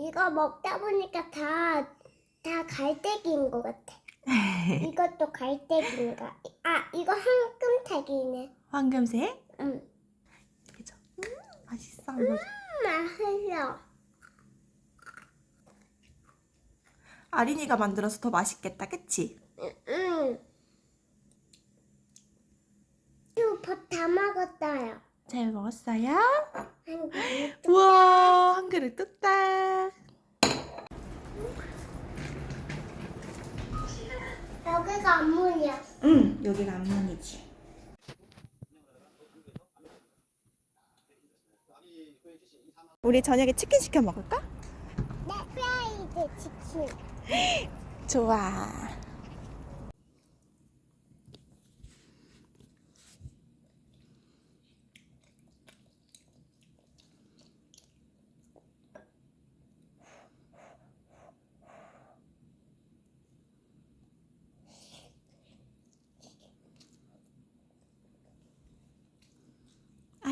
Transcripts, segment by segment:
이거 먹다 보니까 다, 다 갈대기인 것 같아. 이것도 갈대기인가? 아, 이거 황금색이네. 황금색? 응. 그죠? 음, 맛있어. 이거. 맛있어. 아린이가 만들어서 더 맛있겠다, 그치? 응. 이거 밥다 먹었어요. 잘 먹었어요? 우와, 한 그릇 뚝딱. 여기가 안문이야. 응, 여기가 앞문이지. 우리 저녁에 치킨 시켜 먹을까? 네, 프라이드 치킨. 좋아.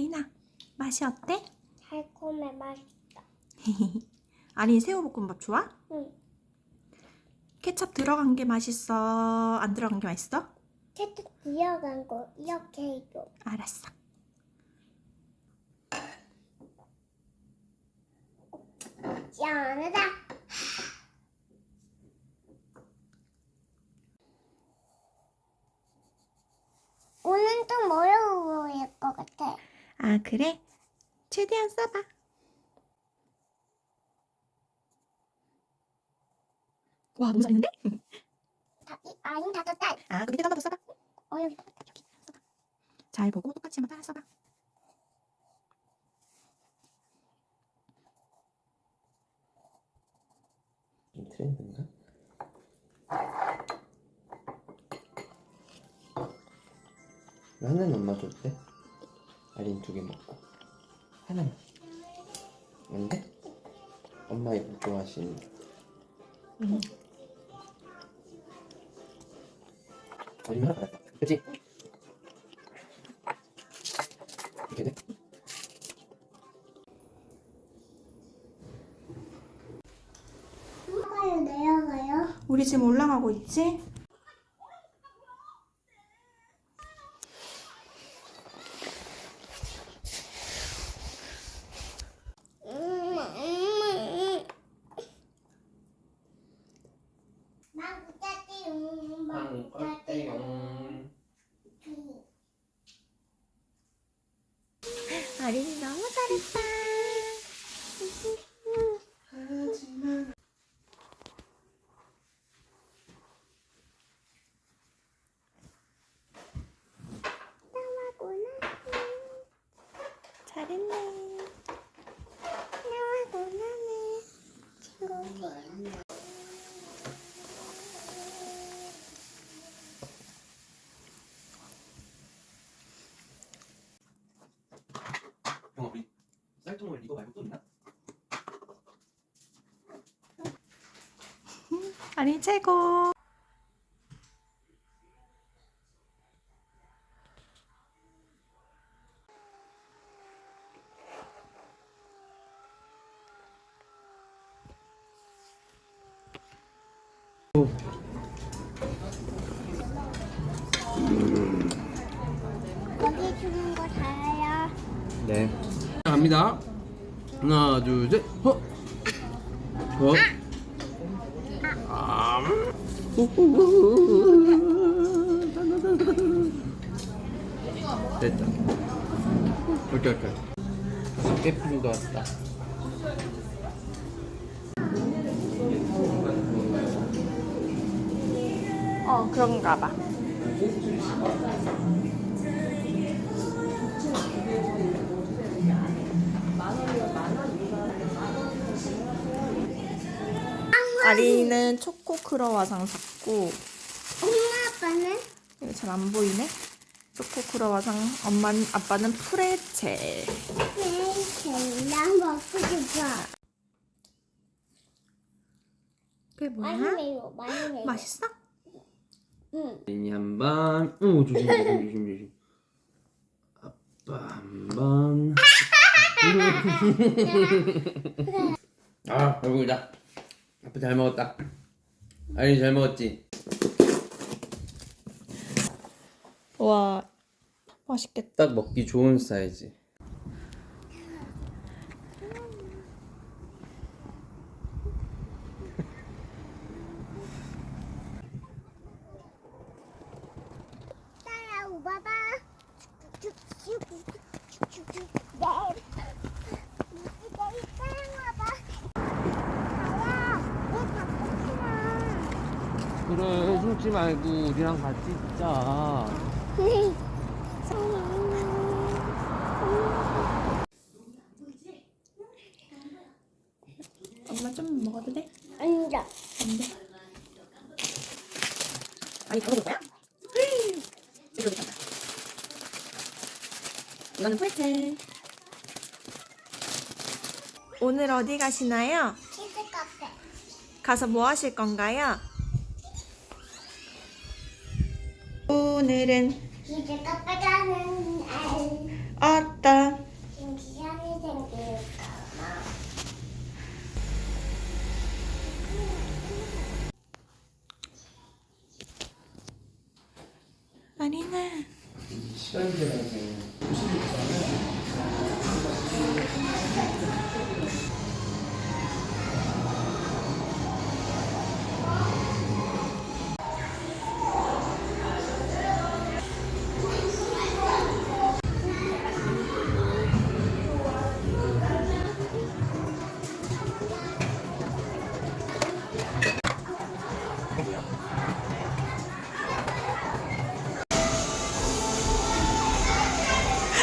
아리나, 맛이 어때? 달콤해 맛있다. 아린 새우볶음밥 좋아? 응. 케첩 들어간 게 맛있어? 안 들어간 게 맛있어? 채찍 들어간 거 이렇게 해줘. 알았어. 시원하다. 오늘 좀 어려워 보일 것 같아. 아, 그래? 최대한 써봐. 와, 너무 잘했는데? 다, 이, 아닌 다섯 달. 아, 그 밑에 한번 더 써봐. 어, 여기. 여기 써봐. 잘 보고 똑같이 한번 따라 써봐. 좀 트렌드인가? 하나는 엄마 줬대. 아린 두개 먹고 하나만. 안 돼? 엄마 이거 좋아하시는. 응. 받았다. 그치? 이렇게 돼? 내려가요. 우리 지금 올라가고 있지? 음, 음, 음. 망고띠용, 망고띠용. 아린이 너무 잘했다. 나하고 나는, 잘했네. 나하고 나는 친구들. 형아 우리 쌀통을 이거 말고 또 있나? 아린 최고. 여기 주는 거 다야. 네. 갑니다. 하나, 둘, 셋, 허. 허. 아. 됐다. 오케이, 오케이. 깨풀도 왔다. 어, 그런가 봐. 아린이는 초코 크로와상 샀고 엄마 아빠는? 이거 잘 안 보이네. 초코 크로와상 엄마 아빠는 프레첼. 네, 나 먹고 싶어. 그게 많이 뭐야? 매워, 많이 매워. 맛있어? 응. 아린이 한 번. 오, 조심, 조심, 조심, 조심. 아빠 한 번. 아 배고프다 아빠 잘 먹었다 아린이 잘 먹었지? 와 맛있겠다. 딱 먹기 좋은 사이즈 따라오 봐봐. 쭉쭉쭉쭉쭉쭉. 네. 내일 따라와봐. 가야. 왜 자꾸 싫어? 그래 숨지 말고 우리랑 같이 있자 엄마 좀 먹어도 돼? 앉아. 안 돼. 아니 다 먹을 거야? 이거 괜찮다. 이거는 포인트. 오늘 어디 가시나요? 키즈 카페. 가서 뭐 하실 건가요? 오늘은 카페 가는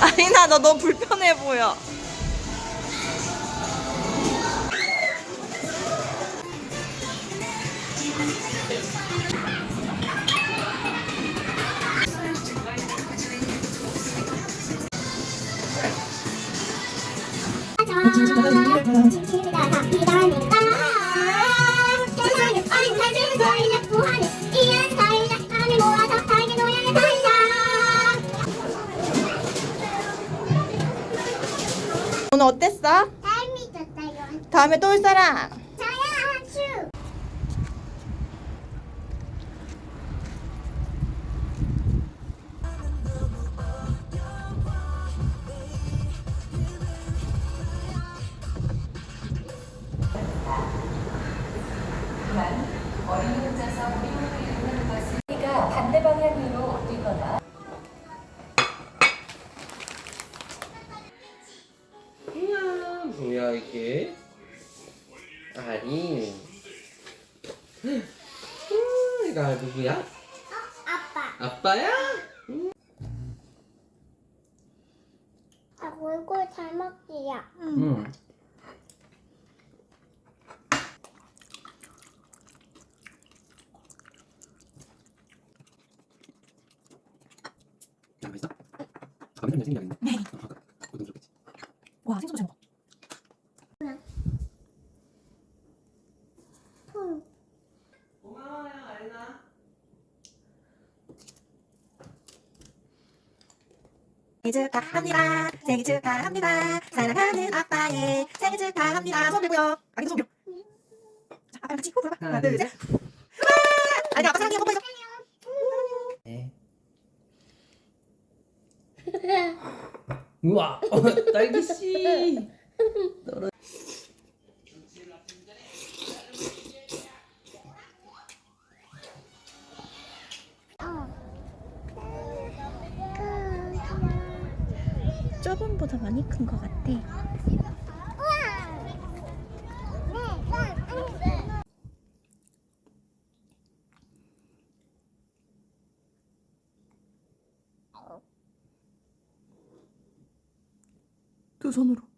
아리나 너 너무 불편해 보여. 답이라니까 오늘 어땠어? 삶이 좋다요 다음에 또 올 사람. 뭐야 이게. 아린 음, 이거 누구야? 아빠. 아빠야? 아 얼굴 잘 먹지야. 응 야, 맛있어? 감이 좀 생겼네. 네. 고등 좋겠지. 와 생선 잘 먹어. 응. 고마워요, 아린아. 생일 축하합니다. 생일 축하합니다. 사랑하는 아빠의 생일 축하합니다. 손 들고요. 아니 손 들어. 자, 아빠 같이 호흡. 하나, 둘, 셋. 우와! 아니 아빠 사랑해 뽀뽀해줘. 네. 우와 딸기 씨. 저번보다 많이 큰 것 같아. 두 손으로.